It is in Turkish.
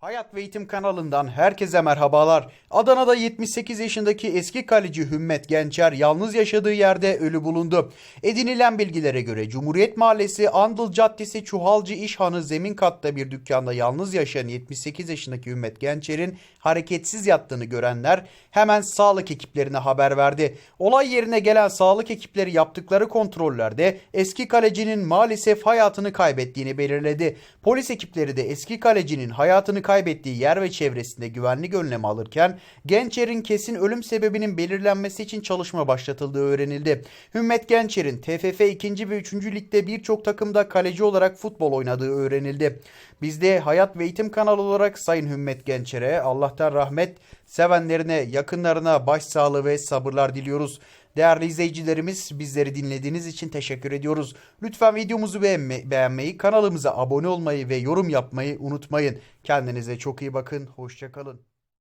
Hayat ve Eğitim kanalından herkese merhabalar. Adana'da 78 yaşındaki eski kaleci Hümmet Gençer yalnız yaşadığı yerde ölü bulundu. Edinilen bilgilere göre Cumhuriyet Mahallesi Andıl Caddesi Çuhalcı İşhanı zemin katta bir dükkanda yalnız yaşayan 78 yaşındaki Hümmet Gençer'in hareketsiz yattığını görenler hemen sağlık ekiplerine haber verdi. Olay yerine gelen sağlık ekipleri yaptıkları kontrollerde eski kalecinin maalesef hayatını kaybettiğini belirledi. Polis ekipleri de eski kalecinin hayatını kaybettiği yer ve çevresinde güvenlik önlemi alırken Gençer'in kesin ölüm sebebinin belirlenmesi için çalışma başlatıldığı öğrenildi. Hümmet Gençer'in TFF 2. ve 3. ligde birçok takımda kaleci olarak futbol oynadığı öğrenildi. Biz de Hayat ve Eğitim kanalı olarak Sayın Hümmet Gençer'e Allah'tan rahmet, sevenlerine, yakınlarına başsağlığı ve sabırlar diliyoruz. Değerli izleyicilerimiz bizleri dinlediğiniz için teşekkür ediyoruz. Lütfen videomuzu beğenme- beğenmeyi, kanalımıza abone olmayı ve yorum yapmayı unutmayın. Kendinize çok iyi bakın. Hoşçakalın.